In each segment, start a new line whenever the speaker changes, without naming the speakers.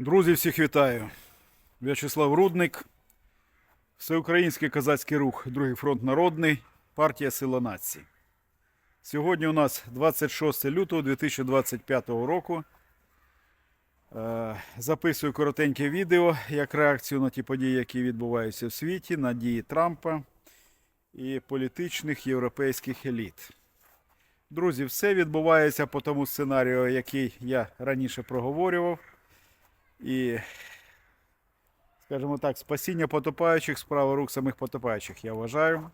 Друзі, всіх вітаю. В'ячеслав Рудник, Всеукраїнський козацький рух, Другий фронт народний, партія Сила Нації. Сьогодні у нас 26 лютого 2025 року. Е, Записую коротеньке відео як реакцію на ті події, які відбуваються в світі, на дії Трампа і політичних європейських еліт. Друзі, все відбувається по тому сценарію, який я раніше проговорював. І, скажімо так, спасіння потопаючих справа рук самих потопаючих, я вважаю.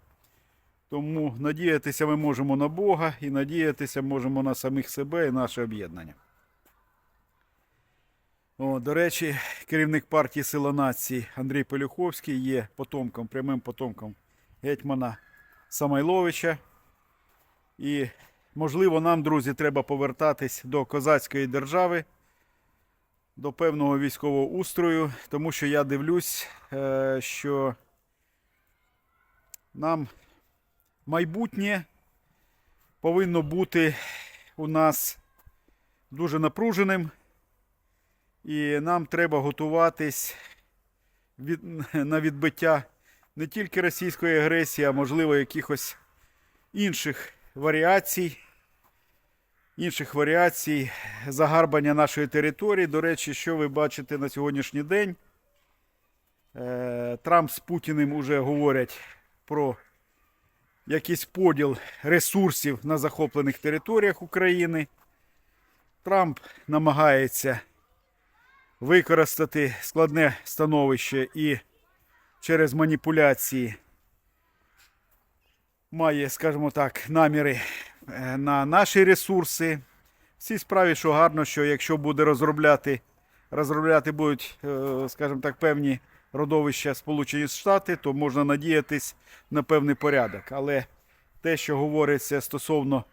Тому надіятися ми можемо на Бога і надіятися можемо на самих себе і наше об'єднання. О, до речі, керівник партії Сила нації Андрій Полюховський є потомком, прямим потомком гетьмана Самойловича. І, можливо, нам, друзі, треба повертатись до козацької держави до певного військового устрою, тому що я дивлюсь, е, що нам майбутнє повинно бути у нас дуже напруженим, і нам треба готуватись від, на відбиття не тільки російської агресії, а можливо якихось інших варіацій інших варіацій загарбання нашої території. До речі, що ви бачите на сьогоднішній день? Е, Трамп з Путіним уже говорять про якийсь поділ ресурсів на захоплених територіях України. Трамп намагається використати складне становище і через маніпуляції має, скажімо так, наміри на наші ресурси. В цій справі, що гарно, що якщо буде розробляти, розробляти будуть, е, скажімо так, певні родовища Сполучені Штати, то можна надіятись на певний порядок. Але те, що говориться стосовно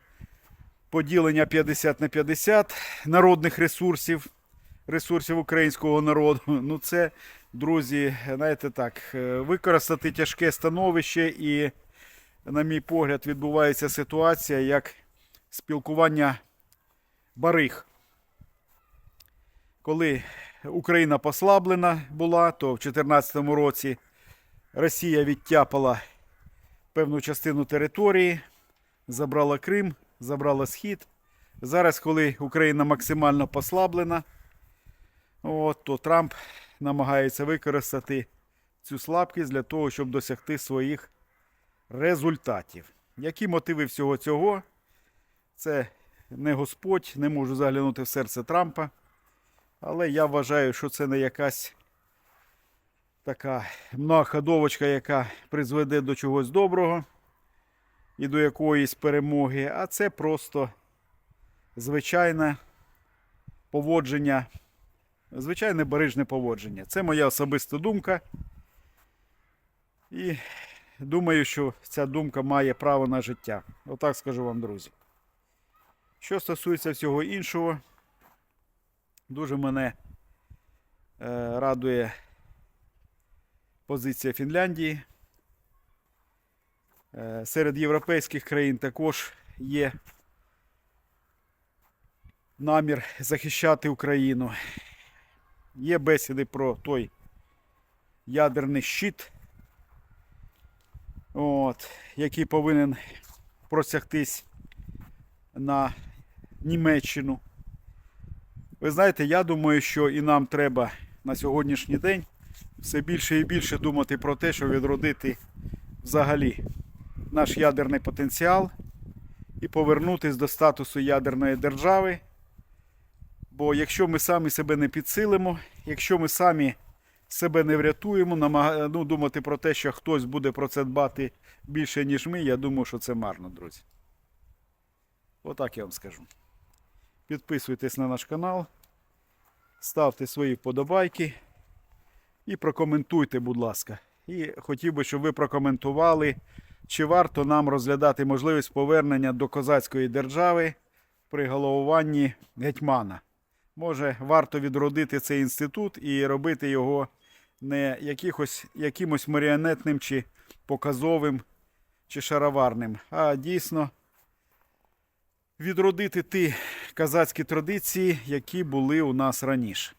поділення 50 на 50 народних ресурсів, ресурсів українського народу, ну це, друзі, знаєте так, е, використати тяжке становище і на мій погляд, відбувається ситуація як спілкування бариг. Коли Україна послаблена була, то в 2014 році Росія відтяпала певну частину території, забрала Крим, забрала Схід. Зараз, коли Україна максимально послаблена, от, то Трамп намагається використати цю слабкість для того, щоб досягти своїх результатів. Які мотиви всього цього? Це не Господь, не можу заглянути в серце Трампа. Але я вважаю, що це не якась така многоходовочка, яка призведе до чогось доброго і до якоїсь перемоги, а це просто звичайне поводження, звичайне барижне поводження. Це моя особиста думка. І думаю, що ця думка має право на життя. Отак скажу вам, друзі. Що стосується всього іншого, дуже мене е, радує позиція Фінляндії. Е, серед європейських країн також є намір захищати Україну. Є бесіди про той ядерний щит от, який повинен просягтись на Німеччину. Ви знаєте, я думаю, що і нам треба на сьогоднішній день все більше і більше думати про те, щоб відродити взагалі наш ядерний потенціал і повернутися до статусу ядерної держави. Бо якщо ми самі себе не підсилимо, якщо ми самі себе не врятуємо, ну, думати про те, що хтось буде про це дбати більше, ніж ми, я думаю, що це марно, друзі. Отак я вам скажу. Підписуйтесь на наш канал, ставте свої вподобайки і прокоментуйте, будь ласка. І хотів би, щоб ви прокоментували, чи варто нам розглядати можливість повернення до козацької держави при головуванні гетьмана. Може, варто відродити цей інститут і робити його не якихось, якимось маріонетним чи показовим чи шароварним, а дійсно відродити ті казацькі традиції, які були у нас раніше.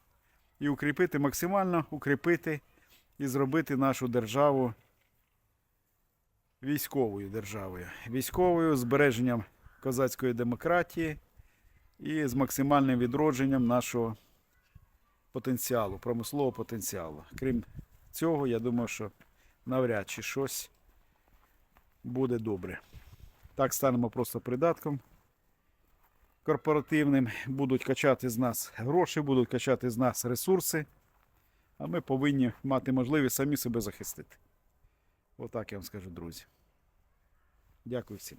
і укріпити, максимально укріпити і зробити нашу державу військовою державою. Військовою збереженням козацької демократії і з максимальним відродженням нашого потенціалу, промислового потенціалу. Крім цього, я думаю, що навряд чи щось буде добре. Так станемо просто придатком корпоративним, будуть качати з нас гроші, будуть качати з нас ресурси, а ми повинні мати можливість самі себе захистити. Отак я вам скажу, друзі. Дякую всім.